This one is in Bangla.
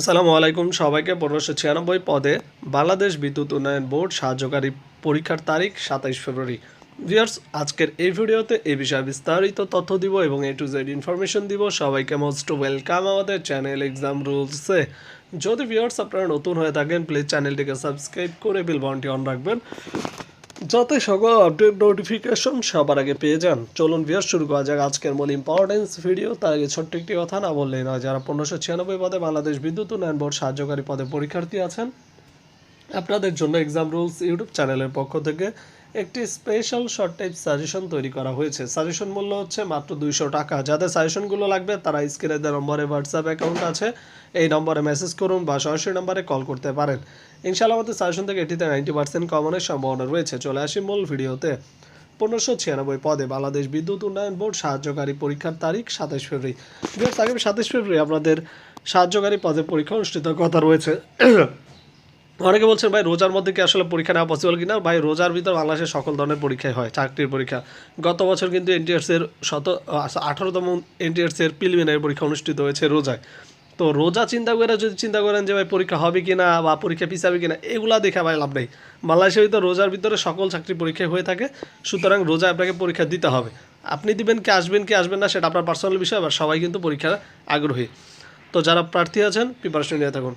আসসালামু আলাইকুম সবাইকে পনেরোশো ছিয়ানব্বই পদে বাংলাদেশ বিদ্যুৎ উন্নয়ন বোর্ড সাহায্যকারী পরীক্ষার তারিখ সাতাইশ ফেব্রুয়ারি। ভিউয়ার্স, আজকের এই ভিডিওতে এই বিষয়ে বিস্তারিত তথ্য দিব এবং এ টু জেড ইনফরমেশন দিব। সবাইকে মোস্ট ওয়েলকাম আমাদের চ্যানেল এক্সাম রুলসে। যদি ভিউয়ার্স আপনারা নতুন হয়ে থাকেন, প্লিজ চ্যানেলটিকে সাবস্ক্রাইব করে বিল বনটি অন রাখবেন। যাতে সকল আপডেট নোটিফিকেশন সবার আগে পেয়ে যান। চলুন ভিয়ার শুরু করা যাক আজকের মূল ইম্পর্টেন্স ভিডিও তার আগে ছোট্ট একটি কথা না বললেই নয়, যারা পনেরোশো ছিয়ানব্বই পদে বাংলাদেশ বিদ্যুৎ উন্নয়ন বোর্ড সাহায্যকারী পদে পরীক্ষার্থী আছেন, আপনাদের জন্য এক্সাম রুলস ইউটিউব চ্যানেলের পক্ষ থেকে একটি স্পেশাল শর্ট টাইপ সাজেশন তৈরি করা হয়েছে। সাজেশন মূল্য হচ্ছে মাত্র দুইশো টাকা। যাদের সাজেশনগুলো লাগবে, তারা স্ক্রিনে দেওয়া নম্বরে হোয়াটসঅ্যাপ অ্যাকাউন্ট আছে। এই নম্বরে মেসেজ করুন বা সরাসরি নম্বরে কল করতে পারেন। ইনশাআল্লাহ আমাদের সাজেশন থেকে এটিতে নাইনটি পার্সেন্ট কমনের সম্ভাবনা রয়েছে। চলে আসি মূল ভিডিওতে। পনেরোশো ছিয়ানব্বই পদে বাংলাদেশ বিদ্যুৎ উন্নয়ন বোর্ড সাহায্যকারী পরীক্ষার তারিখ সাতাশ ফেব্রুয়ারি। আগামী সাতাশ ফেব্রুয়ারি আপনাদের সাহায্যকারী পদে পরীক্ষা অনুষ্ঠিত কথা রয়েছে। অনেকে বলছেন, ভাই, রোজার মধ্যে কি আসলে পরীক্ষা নেওয়া পসিবল কিনা? ভাই, রোজার ভিতর বাংলাদেশের সকল ধরনের পরীক্ষাই হয়, চাকরির পরীক্ষা। গত বছর কিন্তু এনটিএস এর শত আঠারোতম এনটিএস এর প্রিলিমিনারি পরীক্ষা অনুষ্ঠিত হয়েছে রোজায়। তো রোজা চিন্তা করে যদি চিন্তা করেন যে, ভাই, পরীক্ষা হবে কিনা বা পরীক্ষা পিছাবে কিনা, এগুলা দেখা ভাই লাভ নেই। বাংলাদেশের ভিতরে রোজার ভিতরে সকল চাকরি পরীক্ষা হয়ে থাকে, সুতরাং রোজা আপনাকে পরীক্ষা দিতে হবে। আপনি দিবেন কি, আসবেন কি, আসবেন না, সেটা আপনার পার্সোনাল বিষয় আর সবাই কিন্তু পরীক্ষার আগ্রহী। তো যারা প্রার্থী আছেন প্রিপারেশন নিয়ে থাকুন।